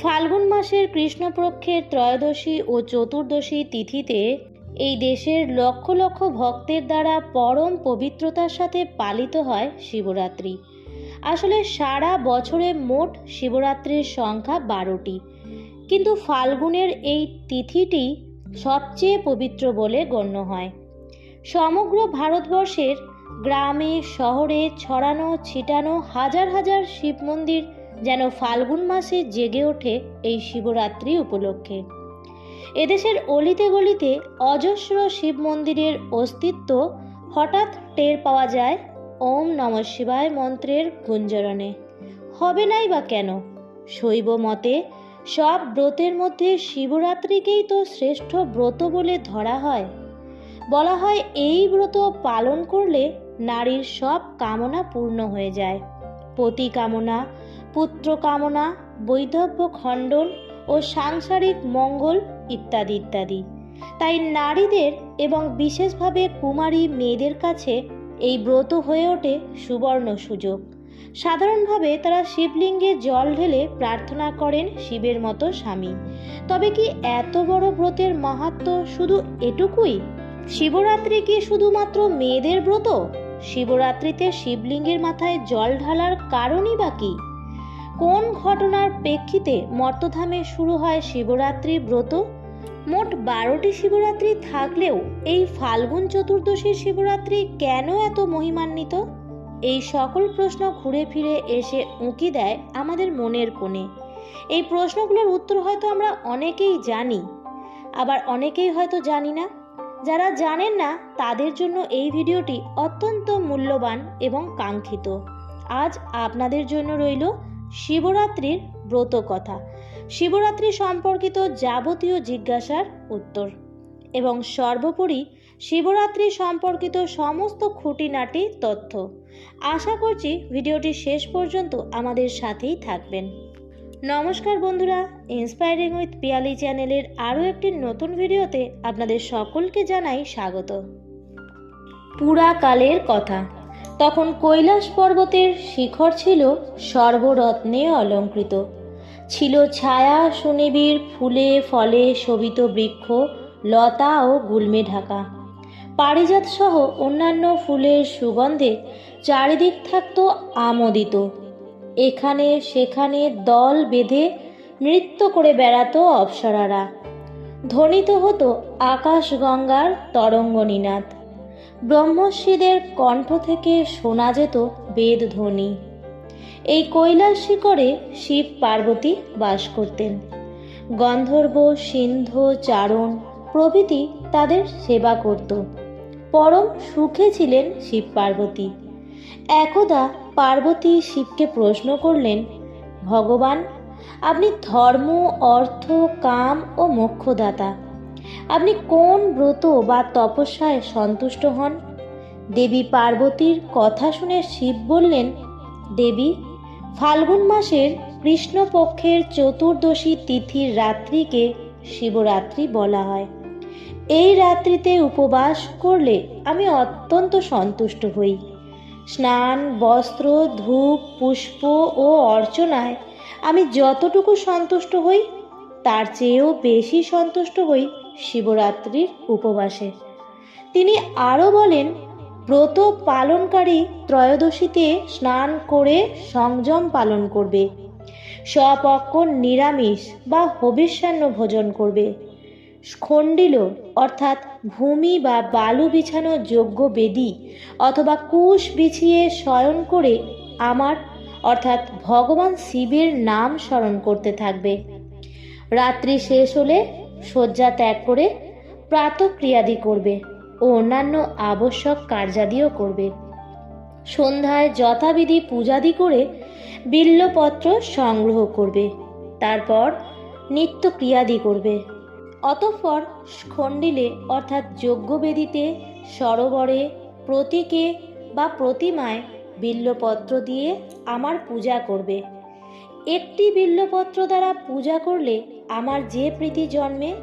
ফাল্গুন মাসের কৃষ্ণপক্ষের ত্রয়োদশী ও চতুর্দশী তিথিতে এই দেশের লক্ষ লক্ষ ভক্তের দ্বারা পরম পবিত্রতার সাথে পালিত হয় শিবরাত্রি। আসলে সারা বছরে মোট শিবরাত্রির সংখ্যা বারোটি। কিন্তু ফাল্গুনের এই তিথিটি সবচেয়ে পবিত্র বলে গণ্য হয়। সমগ্র ভারতবর্ষের গ্রামে, শহরে ছড়ানো ছিটানো হাজার হাজার শিব মন্দির যেন ফাল্গুন মাসে জেগে ওঠে এই শিবরাত্রি উপলক্ষে। এদেশের অলিতে গলিতে অজস্র শিব মন্দিরের অস্তিত্ব হঠাৎ টের পাওয়া যায় ওম নম শিবায় মন্ত্রের গুঞ্জরণে। হবে নাই বা কেন? শৈব মতে, সব ব্রতের মধ্যে শিবরাত্রিকেই তো শ্রেষ্ঠ ব্রত বলে ধরা হয়। বলা হয় এই ব্রত পালন করলে নারীর সব কামনা পূর্ণ হয়ে যায়। পতি কামনা পুত্র কামনা, বৈধব্য খণ্ডন ও সাংসারিক মঙ্গল ইত্যাদি ইত্যাদি। তাই নারীদের এবং বিশেষভাবে কুমারী মেয়েদের কাছে এই ব্রত হয়ে ওঠে সুবর্ণ সুযোগ। সাধারণভাবে তারা শিবলিঙ্গে জল ঢেলে প্রার্থনা করেন শিবের মতো স্বামী। তবে কি এত বড় ব্রতের মাহাত্ম শুধু এটুকুই? শিবরাত্রি কি শুধুমাত্র মেয়েদের ব্রত? শিবরাত্রিতে শিবলিঙ্গের মাথায় জল ঢালার কারণই বা কী? কোন ঘটনার প্রেক্ষিতে মর্তধামে শুরু হয় শিবরাত্রি ব্রত? মোট বারোটি শিবরাত্রি থাকলেও এই ফাল্গুন চতুর্দশীর শিবরাত্রি কেন এত মহিমান্বিত? এই সকল প্রশ্ন ঘুরে ফিরে এসে উঁকি দেয় আমাদের মনের কোণে। এই প্রশ্নগুলোর উত্তর হয়তো আমরা অনেকেই জানি, আবার অনেকেই হয়তো জানি না। যারা জানেন না, তাদের জন্য এই ভিডিওটি অত্যন্ত মূল্যবান এবং কাঙ্ক্ষিত। আজ আপনাদের জন্য রইল শিবরাত্রির ব্রত কথা। শিবরাত্রি সম্পর্কিত যাবতীয় জিজ্ঞাসার উত্তর। এবং সর্বোপরি শিবরাত্রি সম্পর্কিত সমস্ত খুঁটিনাটি তথ্য। আশা করছি ভিডিওটি শেষ পর্যন্ত আমাদের সাথেই থাকবেন। নমস্কার বন্ধুরা ইন্সপায়ারিং উইথ পিয়ালি চ্যানেলের আরও একটি নতুন ভিডিওতে আপনাদের সকলকে জানাই স্বাগত। পুরাকালের কথা। তখন কৈলাস পর্বতের শিখর ছিল সর্বরত্নে অলঙ্কৃত। ছিল ছায়া, সুনিবিড়, ফুলে, ফলে শোভিত বৃক্ষ, লতা ও গুলমে ঢাকা। পারিজাত সহ অন্যান্য ফুলের সুগন্ধে চারিদিক থাকত আমোদিত। এখানে সেখানে দল বেঁধে নৃত্য করে বেড়াতো অপ্সরারা। ধ্বনিত হতো আকাশ গঙ্গার তরঙ্গ নিনাদ ব্রহ্মশ্রীদের কণ্ঠ থেকে শোনা যেত বেদ ধ্বনি এই কৈলাস শিখরে শিব পার্বতী বাস করতেন। গন্ধর্ব, সিন্ধ, চারণ প্রভৃতি তাদের সেবা করত। পরম সুখে ছিলেন শিব পার্বতী। একদা পার্বতী শিবকে প্রশ্ন করলেন, ভগবান, আপনি ধর্ম, অর্থ, কাম ও মোক্ষদাতা। আপনি কোন ব্রত বা তপস্যায় সন্তুষ্ট হন? দেবী পার্বতীর কথা শুনে শিব বললেন, দেবী, ফাল্গুন মাসের কৃষ্ণপক্ষের চতুর্দশী তিথির রাত্রিকে শিবরাত্রি বলা হয়। এই রাত্রিতে উপবাস করলে আমি অত্যন্ত সন্তুষ্ট হই। স্নান, বস্ত্র, ধূপ, পুষ্প ও অর্চনায় আমি যতটুকু সন্তুষ্ট হই, তার চেয়েও বেশি সন্তুষ্ট হই শিবরাত্রির উপবাসে। তিনি আরও বলেন, ব্রত পালনকারী ত্রয়োদশীতে স্নান করে সংযম পালন করবে, স্বপক্ষ নিরামিষ বা হবিষ্যান্ন ভোজন করবে। খণ্ডিল, অর্থাৎ ভূমি বা বালু বিছানো যোগ্য বেদি অথবা কুশ বিছিয়ে শয়ন করে আমার, অর্থাৎ ভগবান শিবের নাম স্মরণ করতে থাকবে। রাত্রি শেষ হলে শয্যা ত্যাগ করে প্রাতক্রিয়াদি করবে ও অন্যান্য আবশ্যক কার্যাদিও করবে। সন্ধ্যায় যথাবিধি পূজাদি করে বিল্লপত্র সংগ্রহ করবে। তারপর নিত্য ক্রিয়াদি করবে। অতঃপর খণ্ডিলে অর্থাৎ যজ্ঞবেদিতে সরোবরে প্রতীকে বা প্রতিমায় বিল্লপত্র দিয়ে আমার পূজা করবে। একটি বিল্লপত্র দ্বারা পূজা করলে আমার যে প্রীতি জন্মে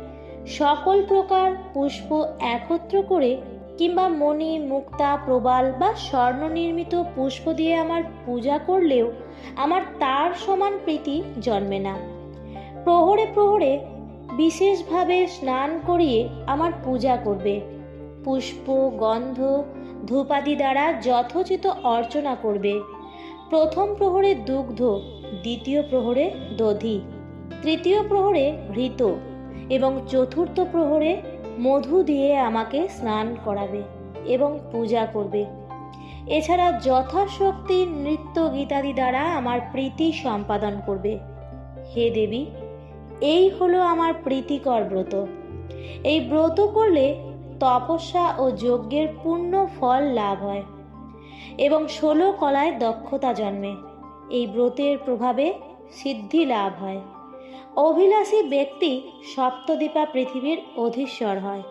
সকল প্রকার পুষ্প একত্র করে কিংবা মণি, মুক্তা, প্রবাল বা স্বর্ণ নির্মিত পুষ্প দিয়ে আমার পূজা করলেও আমার তার সমান প্রীতি জন্মে না। প্রহরে প্রহরে বিশেষভাবে স্নান করিয়ে আমার পূজা করবে। পুষ্প, গন্ধ, ধূপাদি দ্বারা যথোচিত অর্চনা করবে। প্রথম প্রহরে দুগ্ধ, দ্বিতীয় প্রহরে দধি। তৃতীয় প্রহরে ঘৃত এবং চতুর্থ প্রহরে মধু দিয়ে আমাকে স্নান করাবে এবং পূজা করবে। এছাড়া যথাশক্তি নৃত্য গীতাদি দ্বারা আমার প্রীতি সম্পাদন করবে। হে দেবী, এই হলো আমার প্রীতিকর ব্রত। এই ব্রত করলে তপস্যা ও যজ্ঞের পূর্ণ ফল লাভ হয় এবং ষোলো কলায় দক্ষতা জন্মে। এই ব্রতের প্রভাবে সিদ্ধি লাভ হয়। অভিলাষী ব্যক্তি সপ্তদ্বীপা পৃথিবীর অধীশ্বর হয়।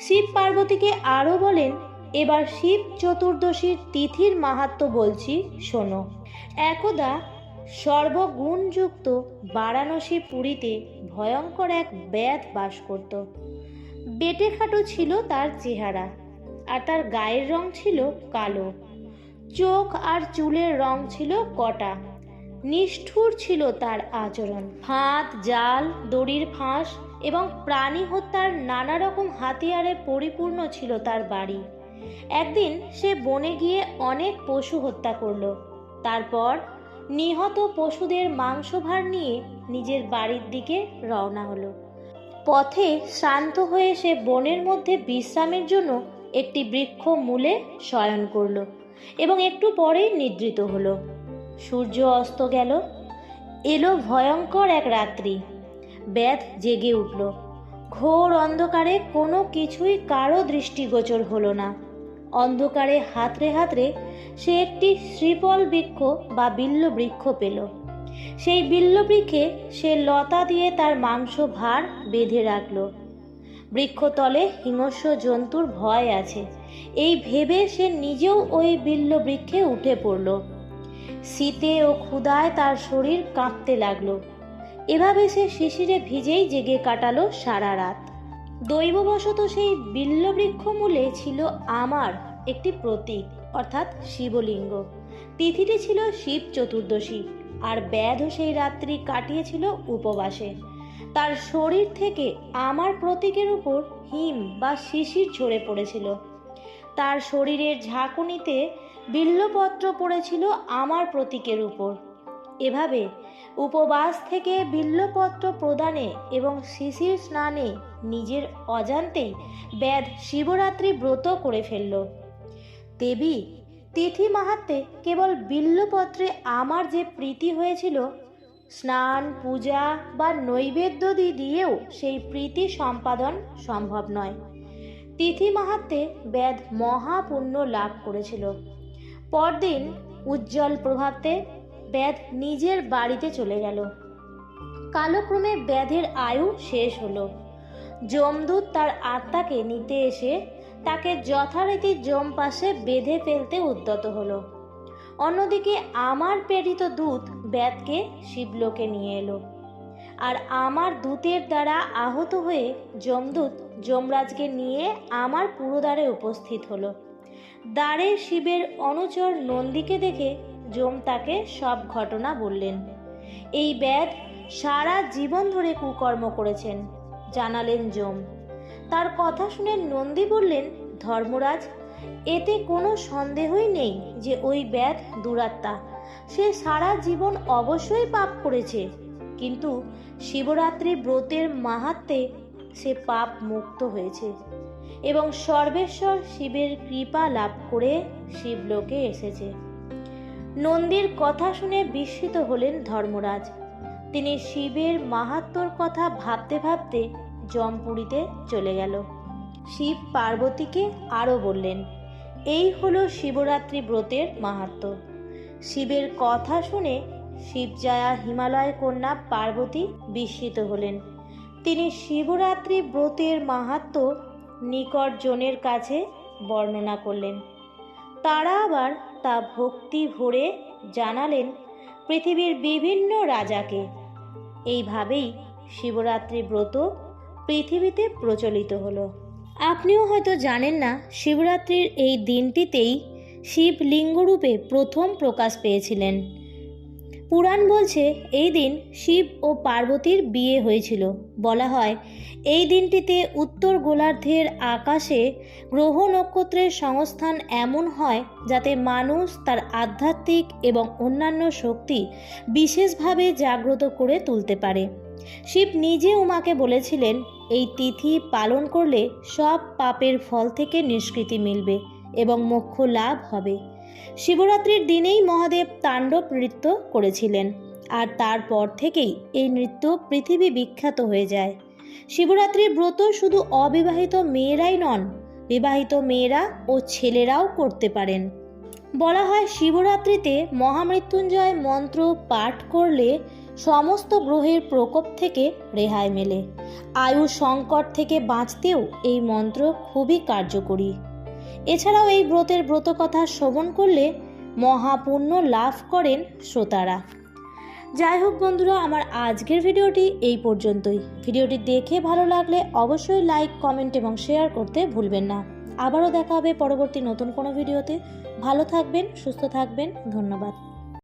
শিব পার্বতীকে আরও বলেন, এবার শিব চতুর্দশীর তিথির মাহাত্ম বলছি, শোনো। একদা সর্বগুণযুক্ত বারাণসী পুরীতে ভয়ঙ্কর এক ব্যাধ বাস করত। বেটে খাটো ছিল তার চেহারা, আর তার গায়ের রং ছিল কালো। চোখ আর চুলের রং ছিল কটা। নিষ্ঠুর ছিল তার আচরণ। ফাঁদ জাল, দড়ির ফাঁস এবং প্রাণী হত্যার নানা রকম হাতিয়ারে পরিপূর্ণ ছিল তার বাড়ি। একদিন সে বনে গিয়ে অনেক পশু হত্যা করল। তারপর নিহত পশুদের মাংসভার নিয়ে নিজের বাড়ির দিকে রওনা হলো। পথে শান্ত হয়ে সে বনের মধ্যে বিশ্রামের জন্য একটি বৃক্ষ মূলে শয়ন করল এবং একটু পরেই নিদ্রিত হলো। সূর্য অস্ত গেল। এলো ভয়ঙ্কর এক রাত্রি। ব্যাধ জেগে উঠল। ঘোর অন্ধকারে কোনো কিছুই কারও দৃষ্টিগোচর হলো না। অন্ধকারে হাতরে হাতরে সে একটি শ্রীপল বৃক্ষ বা বিল্ল বৃক্ষ পেল। সেই বিল্ল বৃক্ষে সে লতা দিয়ে তার মাংস ভার বেঁধে রাখল। বৃক্ষতলে হিংস্র জন্তুর ভয় আছে। এই ভেবে সে নিজেও ওই বিল্ল বৃক্ষে উঠে পড়ল। শীতে ও ক্ষুদায় তার শরীর কাঁপতে লাগল। এভাবে সে শিশিরে ভিজেই জেগে কাটালো সারা রাত। দৈববশত সেই বিল্লবৃক্ষ মূলে ছিল আমার একটি প্রতীক, অর্থাৎ শিবলিঙ্গ। তিথিটি ছিল শিব চতুর্দশী, আর ব্যাধও সেই রাত্রি কাটিয়েছিল উপবাসে। তার শরীর থেকে আমার প্রতীকের উপর হিম বা শিশির ঝরে পড়েছিল। তার শরীরের ঝাঁকুনিতে বিল্লপত্র পড়েছিল আমার প্রতীকের উপর। এভাবে উপবাস থেকে বিল্লপত্র প্রদানে এবং শিশির স্নানে নিজের অজান্তেই ব্যাধ শিবরাত্রি ব্রত করে ফেলল। দেবী তিথি মাহাত্মে কেবল বিল্লপত্রে আমার যে প্রীতি হয়েছিল, স্নান, পূজা বা নৈবেদ্যদি দিয়েও সেই প্রীতি সম্পাদন সম্ভব নয়। তিথি মাহাত্মে ব্যাধ মহাপুণ্য লাভ করেছিল। পরদিন উজ্জ্বল প্রভাতে ব্যাধ নিজের বাড়িতে চলে গেল। কালক্রমে ব্যাধের আয়ু শেষ হলো। যমদূত তার আত্মাকে নিতে এসে তাকে যথারীতি যম পাশে বেঁধে ফেলতে উদ্যত হলো। অন্যদিকে আমার প্রেরিত দূত ব্যাধকে শিবলোকে নিয়ে এলো। আর আমার দূতের দ্বারা আহত হয়ে যমদূত যমরাজকে নিয়ে আমার পুরোদ্বারে উপস্থিত হলো। দ্বারে শিবের অনুচর নন্দীকে দেখে যম তাকে সব ঘটনা বললেন। এই ব্যাধ সারা জীবন ধরে কুকর্ম করেছেন, জানালেন যম। তার কথা শুনে নন্দী বললেন, ধর্মরাজ, এতে কোনো সন্দেহই নেই যে ওই ব্যাধ দুরাত্মা। সে সারা জীবন অবশ্যই পাপ করেছে। কিন্তু শিবরাত্রি ব্রতের মাহাত্মে সে পাপ মুক্ত হয়েছে। এবং সর্বেশ্বর শিবের কৃপা লাভ করে শিবলোকে এসেছে। নন্দীর কথা শুনে বিস্মিত হলেন ধর্মরাজ। তিনি শিবের মাহাত্মর কথা ভাবতে ভাবতে জমপুরীতে চলে গেল। শিব পার্বতীকে আরও বললেন, এই হলো শিবরাত্রি ব্রতের মাহাত্ম। শিবের কথা শুনে শিবজায়া হিমালয় কন্যা পার্বতী বিস্মিত হলেন। তিনি শিবরাত্রি ব্রতের মাহাত্ম নিকট জনের কাছে বর্ণনা করলেন। তারা আবার তা ভক্তি ভরে জানালেন পৃথিবীর বিভিন্ন রাজাকে। এইভাবেই শিবরাত্রি ব্রত পৃথিবীতে প্রচলিত হলো। আপনিও হয়তো জানেন না, শিবরাত্রির এই দিনটিতেই শিব লিঙ্গরূপে প্রথম প্রকাশ পেয়েছিলেন। পুরাণ বলছে, এই দিন শিব ও পার্বতীর বিয়ে হয়েছিল। বলা হয়, এই দিনটিতে উত্তর গোলার্ধের আকাশে গ্রহ নক্ষত্রের সংস্থান এমন হয় যাতে মানুষ তার আধ্যাত্মিক এবং অন্যান্য শক্তি বিশেষভাবে জাগ্রত করে তুলতে পারে। শিব নিজে উমাকে বলেছিলেন, এই তিথি পালন করলে সব পাপের ফল থেকে নিষ্কৃতি মিলবে এবং মোক্ষ লাভ হবে। শিবরাত্রির দিনেই মহাদেব তাণ্ডব নৃত্য করেছিলেন। আর তারপর থেকেই এই নৃত্য পৃথিবী বিখ্যাত হয়ে যায়। শিবরাত্রির ব্রত শুধু অবিবাহিত মেয়েরাই নন, বিবাহিত মেয়েরা ও ছেলেরাও করতে পারেন। বলা হয় শিবরাত্রিতে মহামৃত্যুঞ্জয় মন্ত্র পাঠ করলে সমস্ত গ্রহের প্রকোপ থেকে রেহাই মেলে। আয়ু সংকট থেকে বাঁচতেও এই মন্ত্র খুবই কার্যকরী। এছাড়াও এই ব্রতের ব্রতকথা শ্রবণ করলে মহাপুণ্য লাভ করেন শ্রোতারা। যাই হোক বন্ধুরা, আমার আজকের ভিডিওটি এই পর্যন্তই। ভিডিওটি দেখে ভালো লাগলে অবশ্যই লাইক, কমেন্ট এবং শেয়ার করতে ভুলবেন না। আবারও দেখা হবে পরবর্তী নতুন কোনো ভিডিওতে। ভালো থাকবেন, সুস্থ থাকবেন। ধন্যবাদ।